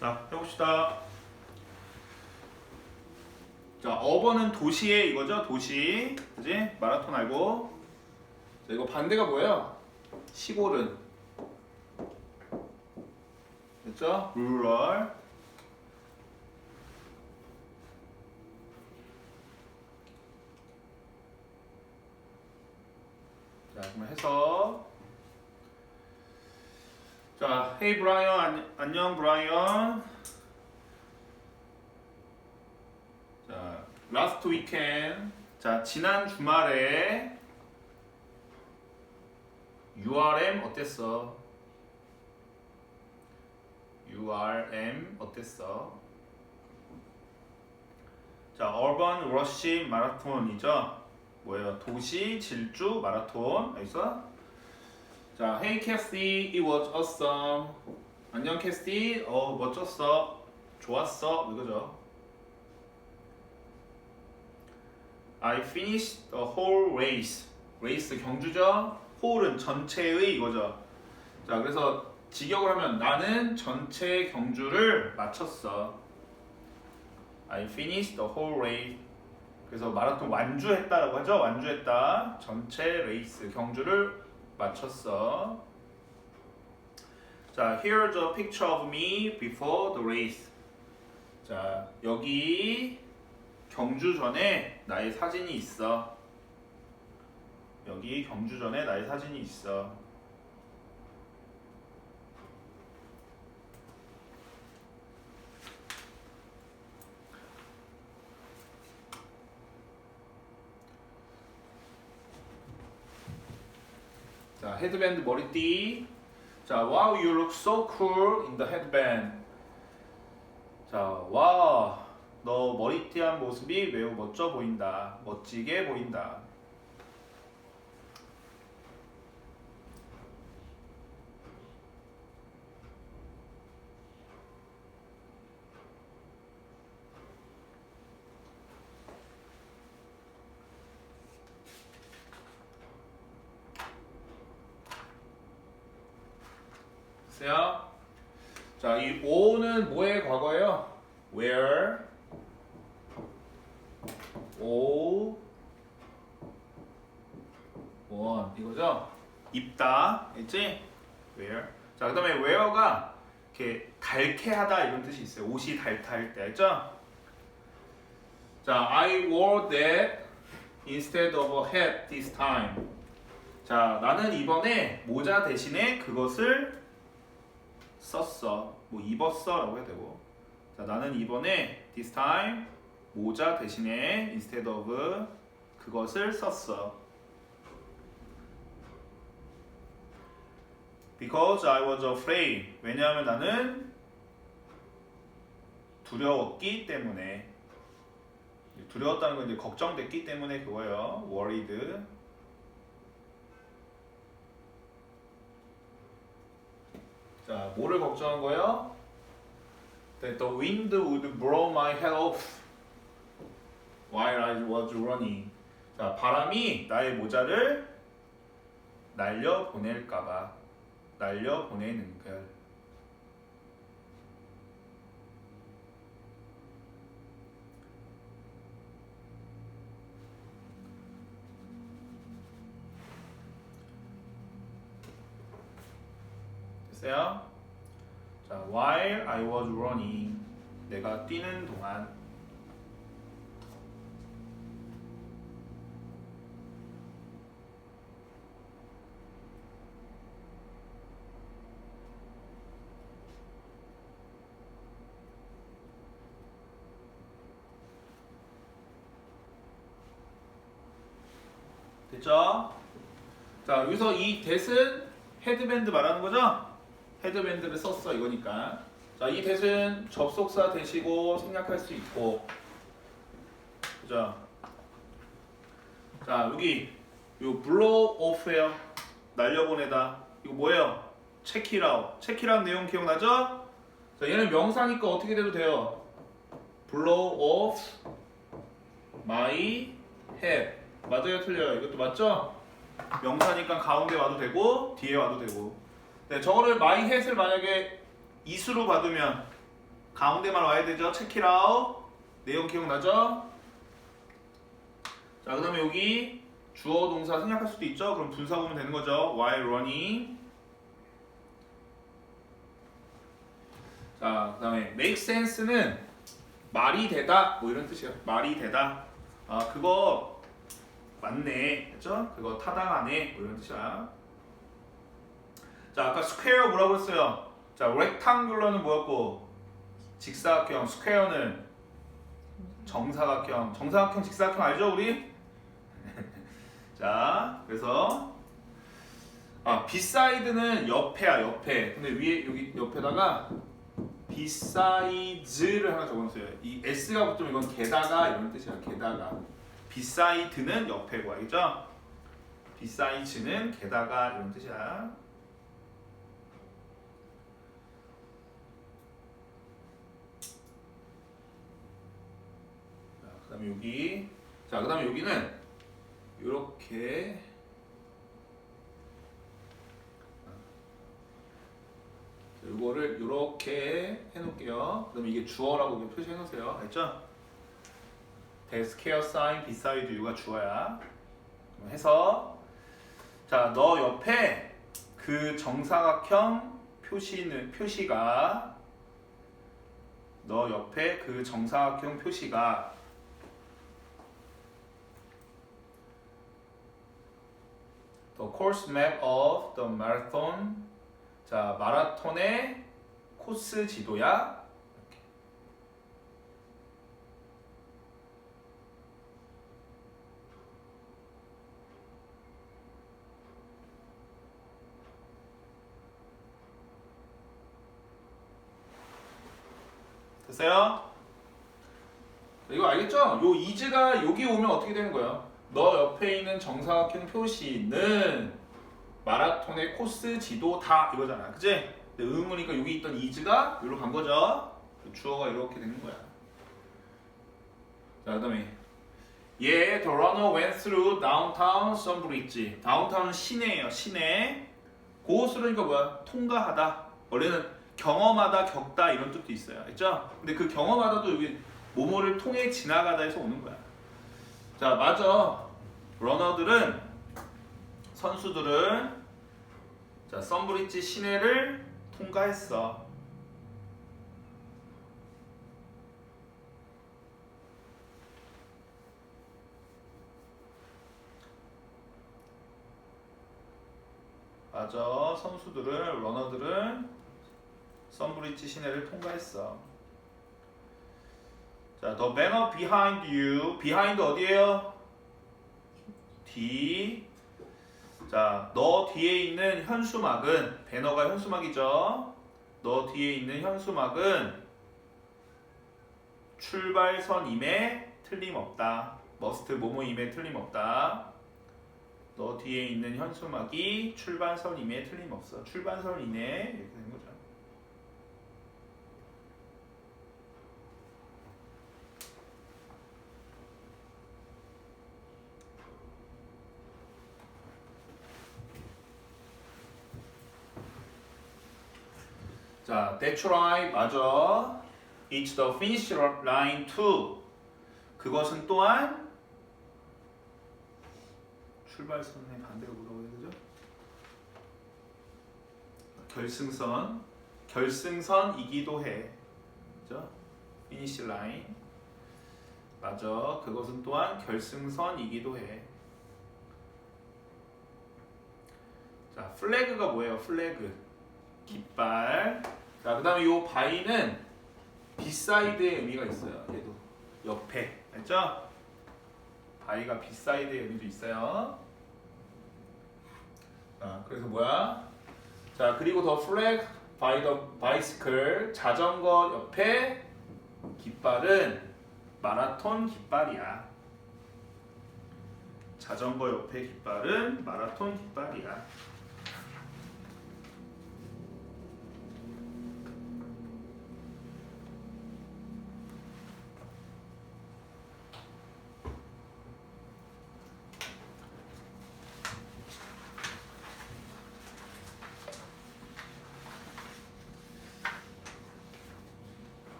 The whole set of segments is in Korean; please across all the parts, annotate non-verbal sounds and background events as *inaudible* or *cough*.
자, 해봅시다. 자, 어버는 도시에 이거죠? 도시. 그지? 마라톤 알고. 자, 이거 반대가 뭐예요? 시골은. 됐죠? rural. 자, 그럼 해서 자, 헤이 브라이언 안, 안녕 브라이언. 자, 라스트 위켄. 자, 지난 주말에 URM 어땠어? URM 어땠어? 자, 어반 러시 마라톤이죠. 뭐예요? 도시 질주 마라톤. 알겠어? 자, hey 캐스티, it was awesome. 안녕 캐스티, 어 멋졌어, 좋았어, 이거죠. I finished the whole race. 레이스 경주죠. whole은 전체의 이거죠. 자, 그래서 직역을 하면 나는 전체 경주를 마쳤어. I finished the whole race. 그래서 마라톤 완주했다라고 하죠. 완주했다. 전체 레이스 경주를 마쳤어. 자, here's a picture of me before the race. 자, 여기 경주 전에 나의 사진이 있어. 여기 경주 전에 나의 사진이 있어. 자, 헤드밴드 머리띠. 자, wow, you look so cool in the headband. 자, 와, 너 머리띠한 모습이 매우 멋져 보인다. 멋지게 보인다. 됐어요? 자, 이 o는 뭐의 과거예요? where o 원 이거죠? 입다, 있지? where. 자, 그다음에 where가 이렇게 달캐하다 이런 뜻이 있어요. 옷이 달탈 때, 알죠? 자, I wore that instead of a hat this time. 자, 나는 이번에 모자 대신에 그것을 썼어. 뭐 입었어라고 해도 되고. 자, 나는 이번에 this time 모자 대신에 instead of 그것을 썼어. Because I was afraid. 왜냐하면 나는 두려웠기 때문에. 두려웠다는 건 이제 걱정됐기 때문에 그거예요. worried. 자, 뭐를 걱정한 거예요? That the wind would blow my head off while I was running. 자, 바람이 나의 모자를 날려 보낼까봐 날려 보내는 걸. 됐어요? 자, while I was running, 내가 뛰는 동안. 됐죠? 자, 여기서 이 that은 헤드밴드 말하는 거죠? 헤드밴드를 썼어 이거니까. 자 이 대신 접속사 대시고 생략할 수 있고. 그죠 자 여기 요 blow off예요. 날려보내다. 이거 뭐예요? it out. 내용 기억나죠? 자 얘는 명사니까 어떻게 돼도 돼요? blow off my head. 맞아요 틀려요? 이것도 맞죠? 명사니까 가운데 와도 되고 뒤에 와도 되고 네, 저거를 마이 햇을 만약에 이수로 받으면 가운데만 와야 되죠. 체키라우. 내용 기억나죠? 자, 그 다음에 여기 주어 동사 생략할 수도 있죠. 그럼 분사 보면 되는 거죠. while running. 자, 그 다음에 make sense는 말이 되다 뭐 이런 뜻이에요. 말이 되다. 아, 그거 맞네. 그죠? 그거 타당하네. 뭐 이런 뜻이야. 자, 아까 square 뭐라고 했어요? 자, rectangular는 뭐였고? 직사각형, square는 정사각형, 정사각형, 직사각형 알죠, 우리? *laughs* 자, 그래서 아, beside는 옆에야, 옆에. 근데 위에 여기 옆에다가 besides,를 하나 적어놓으세요. 이 s가 붙으면 이건 게다가 이런 뜻이야. 게다가. beside는 옆에고 알겠죠? besides,는 게다가 이런 뜻이야. 자, 그다음에 여기 자, 그다음에 여기는 이렇게 이거를 이렇게 해놓을게요. 그럼 이게 주어라고 표시해 놓으세요. 알죠? 데스케어 사인 비사이드 유가 주어야. 해서 자, 너 옆에 그 정사각형 표시는 표시가 너 옆에 그 정사각형 표시가 the course map of the marathon 자, 마라톤의 코스 지도야. 됐어요? 이거 알겠죠? 요 이즈가 여기 오면 어떻게 되는 거야? 너 옆에 있는 정사각형 표시는 마라톤의 코스 지도 다 이거잖아. 그지? 근데 의문이니까 여기 있던 이즈가 여기로 간 거죠. 주어가 이렇게 되는 거야. 자, 그 다음에 예, the runner went through downtown Sunbridge. 다운타운 시내예요. 시내. 고스르니까 뭐야? 통과하다. 원래는 경험하다, 겪다 이런 뜻도 있어요. 알죠? 근데 그 경험하다도 여기 모모를 통해 지나가다에서 오는 거야. 자, 맞아. 러너들은 선수들은 자, 썬브리지 시내를 통과했어. 맞아. 선수들은 러너들은 썬브리지 시내를 통과했어. 자, the banner behind you. behind 어디에요? 뒤. 자, 너 뒤에 있는 현수막은 배너가 현수막이죠. 너 뒤에 있는 현수막은 출발선임에 틀림없다. 머스트 모모임에 틀림없다. 너 뒤에 있는 현수막이 출발선임에 틀림없어. 출발선이네 이렇게 되는 거죠. 자, that's right. 맞아. It's the finish line too. 그것은 또한 출발선의 반대로 해야 되죠? 결승선. 결승선이기도 해. 그죠? finish line. 맞아. 그것은 또한 결승선이기도 해. 자, 플래그가 뭐예요? 플래그. 깃발. 자, 그 다음에 요 바이는 비사이드의 의미가 있어요. 얘도 옆에, 알죠? 바이가 비사이드의 의미도 있어요. 아, 그래서 뭐야? 자, 그리고 더 플렉 바이 더 바이스클 자전거 옆에 깃발은 마라톤 깃발이야. 자전거 옆에 깃발은 마라톤 깃발이야.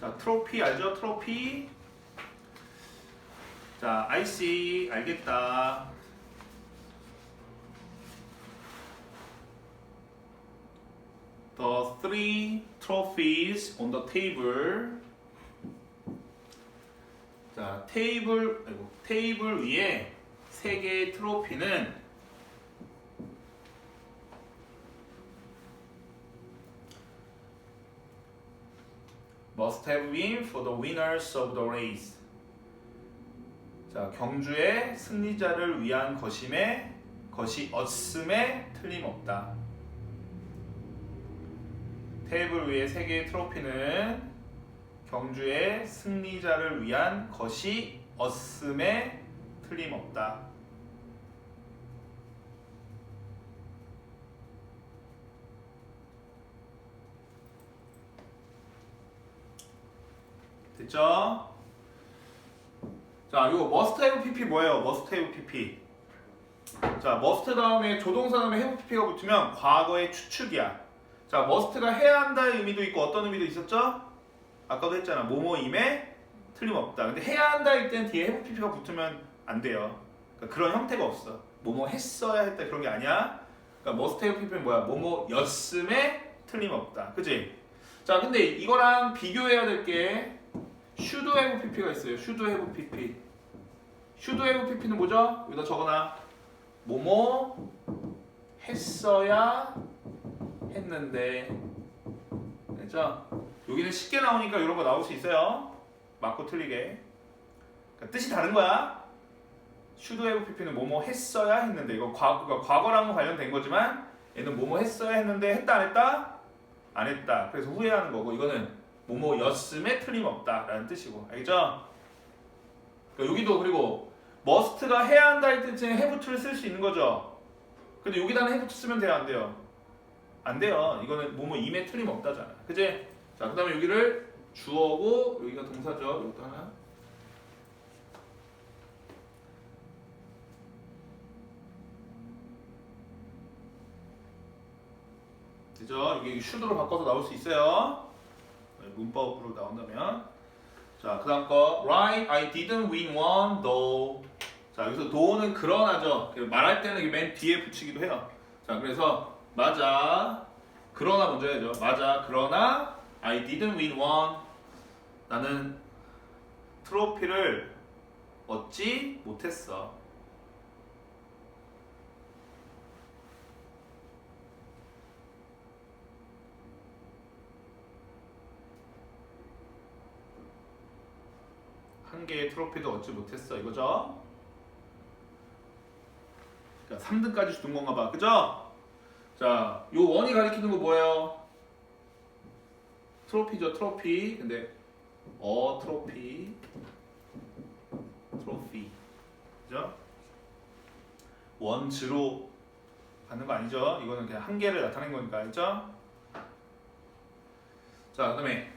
자, 트로피 알죠? 트로피. 자, I see. 알겠다. The three trophies on the table. 자, 테이블, 아이고, 테이블 위에 세 개의 트로피는 must have been for the winners of the race. 자, 경주의 승리자를 위한 것임에 것이었음에 틀림없다. 테이블 위에 세 개의 트로피는 경주의 승리자를 위한 것이었음에 틀림없다. 됐죠? 자, 이거 머스트 해브 PP 뭐예요? 머스트 해브 PP. 자, 머스트 다음에 조동사 다음에 해브 PP가 붙으면 과거의 추측이야. 자, 머스트가 해야 한다의 의미도 있고 어떤 의미도 있었죠? 아까도 했잖아. 뭐뭐임에 틀림없다. 근데 해야 한다일 땐 뒤에 해브 PP가 붙으면 안 돼요. 그러니까 그런 형태가 없어. 뭐뭐 했어야 했다 그런 게 아니야. 그러니까 머스트 해브 PP는 뭐야? 뭐뭐였음에 틀림없다. 그지? 자, 근데 이거랑 비교해야 될게 should have pp가 있어요. should have pp. should have pp는 뭐죠? 여기다 적어놔. 뭐뭐 했어야 했는데. 됐죠? 여기는 쉽게 나오니까 이런 거 나올 수 있어요. 맞고 틀리게. 그러니까 뜻이 다른 거야. should have pp는 뭐뭐 했어야 했는데 이거 과, 그러니까 과거랑 관련된 거지만 얘는 뭐뭐 했어야 했는데 했다 안 했다? 안 했다. 그래서 후회하는 거고 이거는 뭐뭐였음에 틀림없다라는 뜻이고 알겠죠? 그러니까 여기도 그리고 must가 해야 한다 할 때쯤에 to를 쓸 수 있는 거죠. 근데 여기다는 to 쓰면 돼요 안 돼요? 안 돼요. 이거는 뭐뭐 임에 틀림없다잖아. 그지? 자 그다음에 여기를 주어고 여기가 동사죠. 이것도 하나. 그죠? 이게 should로 바꿔서 나올 수 있어요. 문법으로 나온다면 자 그다음 거 right I didn't win one though. 자 여기서 though는 그러나죠? 그 말할 때는 맨 뒤에 붙이기도 해요. 자 그래서 맞아 그러나 먼저 해야죠. 맞아 그러나 I didn't win one. 나는 트로피를 얻지 못했어 한 개의 트로피도 얻지 못했어 이거죠? 그러니까 3등까지 주는 건가 봐 그죠? 자, 요 원이 가리키는 거 뭐예요? 트로피죠 트로피 근데 어 트로피 트로피 그죠? 원즈로 받는 거 아니죠? 이거는 그냥 한 개를 나타낸 거니까 알죠? 자, 그 다음에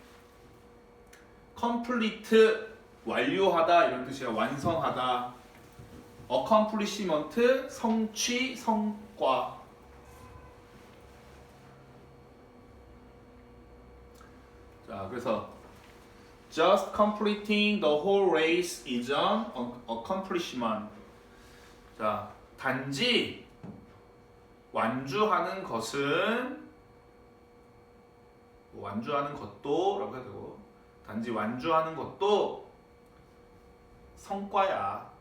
complete 완료하다 이런 뜻이야. 완성하다. accomplishment 성취 성과. 자, 그래서 just completing the whole race is an accomplishment. 자, 단지 완주하는 것은 완주하는 것도 라고 해도 되고 단지 완주하는 것도 성과야.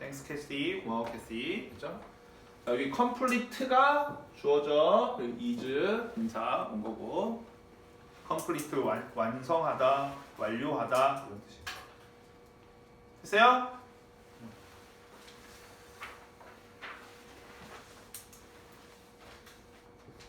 땡스 캐시 고마워 캐시 그죠? 자, 여기 complete가 주어져 그리고 is 동사 온 거고 complete 완, 완성하다 완료하다 이런 뜻이에요. 됐어요?